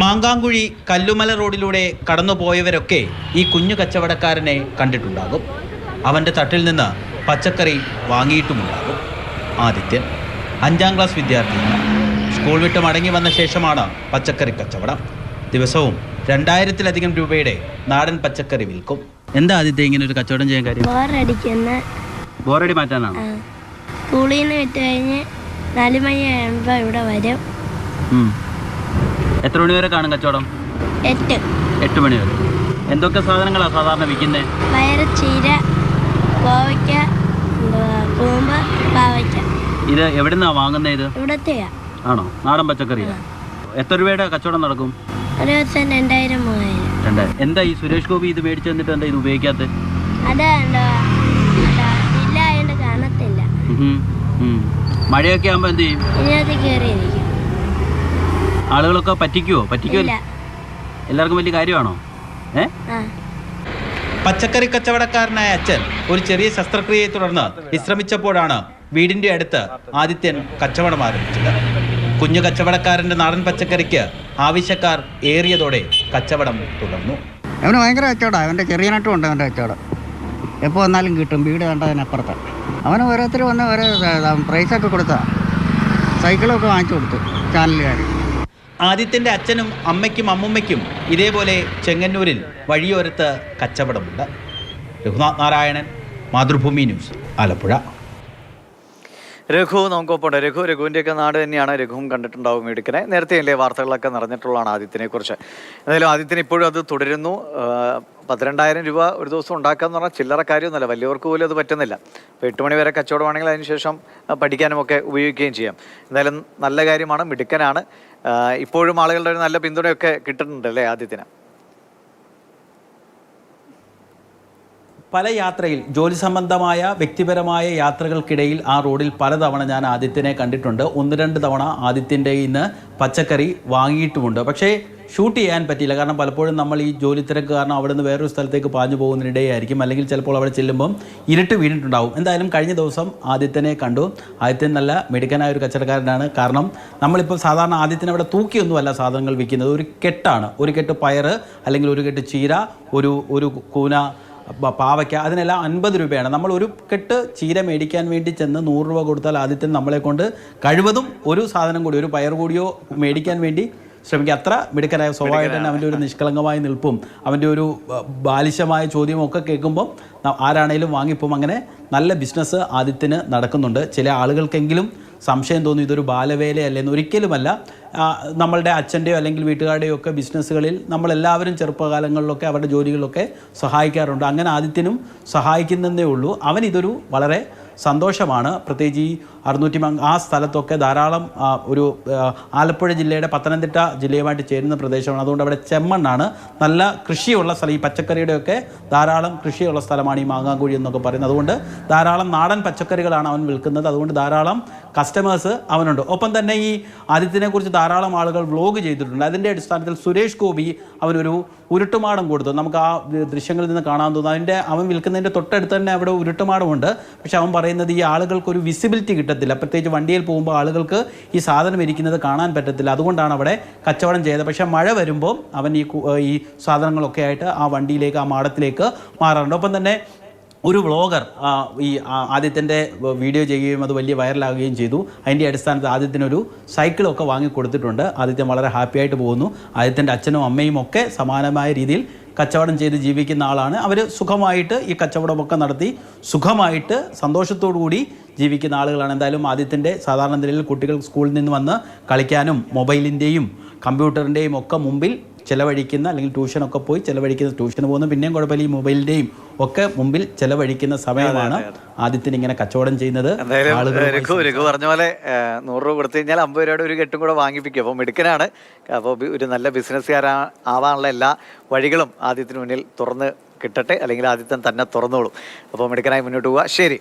മാങ്കാങ്കുഴി കല്ലുമല റോഡിലൂടെ കടന്നുപോയവരൊക്കെ ഈ കുഞ്ഞു കച്ചവടക്കാരനെ കണ്ടിട്ടുണ്ടാകും. അവന്റെ തട്ടിൽ നിന്ന് പച്ചക്കറി വാങ്ങിയിട്ടുമുണ്ടാകും. ആദിത്യൻ അഞ്ചാം ക്ലാസ് വിദ്യാർത്ഥിയാണ് സ്കൂൾ വിട്ട് മടങ്ങി വന്ന ശേഷമാണ് പച്ചക്കറി കച്ചവടം. ദിവസവും രണ്ടായിരത്തിലധികം രൂപയുടെ നാടൻ പച്ചക്കറി വിൽക്കും. എന്താ ആദിത്യം ഇങ്ങനെ ഒരു കച്ചവടം ചെയ്യാൻ കാര്യം? ബോറടിക്കുന്ന ബോറടി മാറ്റാനാണ്? സ്കൂളിൽ നിന്ന് വിട്ട് കഴിഞ്ഞ് നാല് മണിയാകുമ്പോൾ ഇവിടെ വരും. എത്ര മണി വരെ കാണും കച്ചവടം? എട്ട്. എട്ട് മണി വരെ. എന്തൊക്കെ സാധനങ്ങളാണ് സാധാരണ വിൽക്കുന്നത് പയറ് ചീര കോവയ്ക്ക കൂമ്പ് പാവയ്ക്ക. ഇത് എവിടുന്നാ വാങ്ങുന്നത് ഇത്? ഇവിടത്തെയാ. ആണോ? നാടൻ പച്ചക്കറിയാ. എത്ര രൂപയുടെ കച്ചവടം നടക്കും? ഒരു ദിവസം രണ്ടായിരം മൂവായിരം. രണ്ടായിരം. എന്താ ഈ സുരേഷ് ഗോപി ഇത് മേടിച്ചു തന്നിട്ട് എന്താ ഇത് ഉപയോഗിക്കാത്ത? അത് ഇല്ല കാണത്തില്ല. മഴയൊക്കെ ആകുമ്പോ എന്ത് ചെയ്യും? ഇതിനകത്ത് കയറിയിരിക്കും ആളുകളൊക്കെ പറ്റിക്കുവോ? പറ്റിക്കുവോ എല്ലാവർക്കും വലിയ കാര്യമാണോ? ഏ? പച്ചക്കറി കച്ചവടക്കാരനായ അച്ഛൻ ഒരു ചെറിയ ശസ്ത്രക്രിയയെ തുടർന്ന് വിശ്രമിച്ചപ്പോഴാണ് വീടിന്റെ അടുത്ത് ആദിത്യൻ കച്ചവടം ആരംഭിച്ചത്. കുഞ്ഞു കച്ചവടക്കാരന്റെ നാടൻ പച്ചക്കറിക്ക് ആവശ്യക്കാർ ഏറിയതോടെ കച്ചവടം തുടർന്നു. അവന് ഭയങ്കര കച്ചവടമാണ് അവന്റെ ചെറിയനായിട്ടും ഉണ്ട് അവന്റെ കച്ചവടം. എപ്പോൾ വന്നാലും കിട്ടും. വീട് കണ്ടതിനപ്പുറത്ത് അവന് ഓരോരുത്തർ വന്ന് ഓരോ പ്രൈസൊക്കെ കൊടുത്താ. സൈക്കിളൊക്കെ വാങ്ങിച്ചു കൊടുത്തു. ചാനലുകാർ ആദിത്യന്റെ അച്ഛനും അമ്മയ്ക്കും അമ്മുമ്മയ്ക്കും ഇതേപോലെ ചെങ്ങന്നൂരിൽ വഴിയോരത്ത് കച്ചവടമുണ്ട്. രഘുനാഥ് നാരായണൻ മാതൃഭൂമി ന്യൂസ് ആലപ്പുഴ. രഘു നമുക്കൊപ്പമുണ്ട്. രഘു രഘുവിന്റെയൊക്കെ നാട് തന്നെയാണ്. രഘുവും കണ്ടിട്ടുണ്ടാവും എടുക്കനെ നേരത്തെ അല്ലേ വാർത്തകളൊക്കെ നിറഞ്ഞിട്ടുള്ളതാണ് ആദിത്യനെ കുറിച്ച് എന്തായാലും ആദിത്യൻ ഇപ്പോഴും അത് തുടരുന്നു. പന്ത്രണ്ടായിരം രൂപ ഒരു ദിവസം ഉണ്ടാക്കുക എന്ന് പറഞ്ഞാൽ ചില്ലറ കാര്യമൊന്നുമല്ല. വലിയവർക്ക് പോലും അത് പറ്റുന്നില്ല. അപ്പോൾ എട്ട് മണി വരെ കച്ചവടമാണെങ്കിൽ അതിനുശേഷം പഠിക്കാനുമൊക്കെ ഉപയോഗിക്കുകയും ചെയ്യാം. എന്തായാലും നല്ല കാര്യമാണ്. മിടുക്കനാണ്. ഇപ്പോഴും ആളുകളുടെ ഒരു നല്ല പിന്തുണയൊക്കെ കിട്ടുന്നുണ്ട് അല്ലേ ആദിത്യന് പല യാത്രയിൽ ജോലി സംബന്ധമായ വ്യക്തിപരമായ യാത്രകൾക്കിടയിൽ ആ റോഡിൽ പലതവണ ഞാൻ ആദിത്യനെ കണ്ടിട്ടുണ്ട്. ഒന്ന് രണ്ട് തവണ ആദിത്യന്റെ ഇന്ന് പച്ചക്കറി വാങ്ങിയിട്ടുമുണ്ട്. പക്ഷേ ഷൂട്ട് ചെയ്യാൻ പറ്റിയില്ല. കാരണം പലപ്പോഴും നമ്മൾ ഈ ജോലി തിരക്ക് കാരണം അവിടെ നിന്ന് വേറൊരു സ്ഥലത്തേക്ക് പാഞ്ഞു പോകുന്നതിനിടെയായിരിക്കും. അല്ലെങ്കിൽ ചിലപ്പോൾ അവിടെ ചെല്ലുമ്പം ഇരുട്ട് വീണിട്ടുണ്ടാവും. എന്തായാലും കഴിഞ്ഞ ദിവസം ആദിത്യനെ കണ്ടു. ആദിത്യൻ നല്ല മിടുക്കനായ ഒരു കച്ചവടക്കാരനാണ്. കാരണം നമ്മളിപ്പോൾ സാധാരണ ആദിത്യൻ അവിടെ തൂക്കിയൊന്നുമല്ല സാധനങ്ങൾ വിൽക്കുന്നത്. ഒരു കെട്ടാണ്. ഒരു കെട്ട് പയറ് അല്ലെങ്കിൽ ഒരു കെട്ട് ചീര ഒരു ഒരു കൂന പാവയ്ക്ക അതിനെല്ലാം അൻപത് രൂപയാണ്. നമ്മൾ ഒരു കെട്ട് ചീര മേടിക്കാൻ വേണ്ടി ചെന്ന് നൂറ് രൂപ കൊടുത്താൽ ആദ്യത്തെ നമ്മളെ കൊണ്ട് കഴിവതും ഒരു സാധനം കൂടി ഒരു പയർ കൂടിയോ മേടിക്കാൻ വേണ്ടി ശ്രമിക്കുക. അത്ര മിടുക്കനായ സ്വഭാവമായിട്ട് തന്നെ അവന്റെ ഒരു നിഷ്കളങ്കമായ നിൽപ്പും. അവന്റെ ഒരു ബാലിശമായ ചോദ്യവും ഒക്കെ കേൾക്കുമ്പോൾ ആരാണേലും വാങ്ങിപ്പോകും അങ്ങനെ നല്ല ബിസിനസ് ആദ്യത്തിന് നടക്കുന്നുണ്ട്. ചില ആളുകൾക്കെങ്കിലും സംശയം തോന്നി ഇതൊരു ബാലവേലയല്ലെന്ന് ഒരിക്കലുമല്ല നമ്മളുടെ അച്ഛന്റെയോ അല്ലെങ്കിൽ വീട്ടുകാരുടെയോ ഒക്കെ ബിസിനസ്സുകളിൽ നമ്മളെല്ലാവരും ചെറുപ്പകാലങ്ങളിലൊക്കെ അവരുടെ ജോലികളിലൊക്കെ സഹായിക്കാറുണ്ട്. അങ്ങനെ ആദിത്യനും സഹായിക്കുന്നതേ ഉള്ളൂ. അവൻ ഇതൊരു വളരെ സന്തോഷമാണ്. പ്രത്യേകിച്ച് ഈ അറുന്നൂറ്റി ആ സ്ഥലത്തൊക്കെ ധാരാളം ഒരു ആലപ്പുഴ ജില്ലയുടെ പത്തനംതിട്ട ജില്ലയുമായിട്ട് ചേരുന്ന പ്രദേശമാണ്. അതുകൊണ്ട് അവിടെ ചെമ്മണ്ണാണ്. നല്ല കൃഷിയുള്ള സ്ഥലം. ഈ പച്ചക്കറിയുടെയൊക്കെ ധാരാളം കൃഷിയുള്ള സ്ഥലമാണ് ഈ മാങ്ങാങ്കുഴി എന്നൊക്കെ പറയുന്നത്. അതുകൊണ്ട് ധാരാളം നാടൻ പച്ചക്കറികളാണ് അവൻ വിൽക്കുന്നത്. അതുകൊണ്ട് ധാരാളം കസ്റ്റമേഴ്സ് അവനുണ്ട്. ഒപ്പം തന്നെ ഈ ആദിത്യനെ കുറിച്ച് ധാരാളം ആളുകൾ വ്ലോഗ് ചെയ്തിട്ടുണ്ട്. അതിന്റെ അടിസ്ഥാനത്തിൽ സുരേഷ് ഗോപി അവനൊരു ഉരുട്ടുമാടം കൊടുത്തു. നമുക്ക് ആ ദൃശ്യങ്ങളിൽ നിന്ന് കാണാൻ തോന്നുന്നു അതിന്റെ അവൻ വിൽക്കുന്നതിന്റെ തൊട്ടടുത്ത് തന്നെ അവിടെ ഉരുട്ടുമാടമുണ്ട്. പക്ഷെ അവൻ പറയുന്നത് ഈ ആളുകൾക്ക് ഒരു വിസിബിലിറ്റി കിട്ടത്തില്ല. പ്രത്യേകിച്ച് വണ്ടിയിൽ പോകുമ്പോൾ ആളുകൾക്ക് ഈ സാധനം ഇരിക്കുന്നത് കാണാൻ പറ്റത്തില്ല. അതുകൊണ്ടാണ് അവിടെ കച്ചവടം ചെയ്തത്. പക്ഷേ മഴ വരുമ്പോൾ അവൻ ഈ ഈ സാധനങ്ങളൊക്കെ ആയിട്ട് ആ വണ്ടിയിലേക്ക് ആ മാടത്തിലേക്ക് മാറാറുണ്ട്. ഒപ്പം തന്നെ ഒരു വ്ളോഗർ ഈ ആ- ആദിത്യന്റെ വീഡിയോ ചെയ്യുകയും അത് വലിയ വൈറലാകുകയും ചെയ്തു. അതിന്റെ അടിസ്ഥാനത്തിൽ ആദിത്യനൊരു സൈക്കിളൊക്കെ വാങ്ങിക്കൊടുത്തിട്ടുണ്ട് ആദിത്യം വളരെ ഹാപ്പി ആയിട്ട് പോകുന്നു. ആദിത്യന്റെ അച്ഛനും അമ്മയും ഒക്കെ സമാനമായ രീതിയിൽ കച്ചവടം ചെയ്ത് ജീവിക്കുന്ന ആളാണ്. അവർ സുഖമായിട്ട് ഈ കച്ചവടമൊക്കെ നടത്തി സുഖമായിട്ട് കൂടി ജീവിക്കുന്ന ആളുകളാണ്. എന്തായാലും ആദ്യത്തിന്റെ സാധാരണ നിലയിൽ കുട്ടികൾ സ്കൂളിൽ നിന്ന് വന്ന് കളിക്കാനും മൊബൈലിന്റെയും കമ്പ്യൂട്ടറിന്റെയും ഒക്കെ മുമ്പിൽ ചിലവഴിക്കുന്ന അല്ലെങ്കിൽ ട്യൂഷനൊക്കെ പോയി ചിലവഴിക്കുന്ന ട്യൂഷന് പോകുന്ന പിന്നെയും കുഴപ്പമില്ല. ഈ മൊബൈലിന്റെയും ഒക്കെ മുമ്പിൽ ചിലവഴിക്കുന്ന സമയമാണ് ആദ്യത്തിന് ഇങ്ങനെ കച്ചവടം ചെയ്യുന്നത്. പറഞ്ഞ പോലെ നൂറ് രൂപ കൊടുത്തു കഴിഞ്ഞാൽ അമ്പത് രൂപയുടെ ഒരു കെട്ടും കൂടെ വാങ്ങിപ്പിക്കും. അപ്പോൾ മിടുക്കനാണ്. അപ്പോൾ ഒരു നല്ല ബിസിനസ്സുകാരാ ആവാനുള്ള എല്ലാ വഴികളും ആദ്യത്തിന് മുന്നിൽ തുറന്ന് കിട്ടട്ടെ. അല്ലെങ്കിൽ ആദ്യത്തെ തന്നെ തുറന്നോളും. അപ്പോൾ മിടുക്കനായി മുന്നോട്ട് പോവുക. ശരി.